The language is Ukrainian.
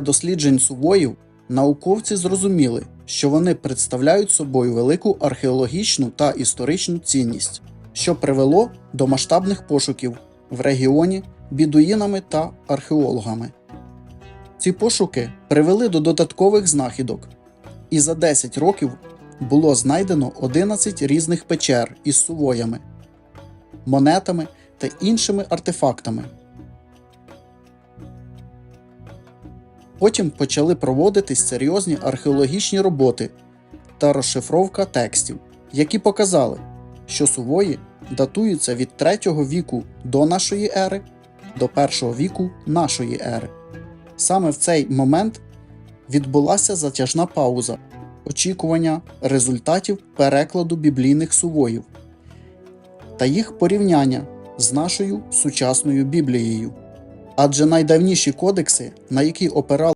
досліджень сувоїв науковці зрозуміли, що вони представляють собою велику археологічну та історичну цінність, що привело до масштабних пошуків в регіоні бідуїнами та археологами. Ці пошуки привели до додаткових знахідок, і за 10 років було знайдено 11 різних печер із сувоями, монетами та іншими артефактами. Потім почали проводитись серйозні археологічні роботи та розшифровка текстів, які показали, що сувої датуються від 3 віку до нашої ери до 1 віку нашої ери. Саме в цей момент відбулася затяжна пауза очікування результатів перекладу біблійних сувоїв та їх порівняння з нашою сучасною Біблією. Адже найдавніші кодекси, на які опирали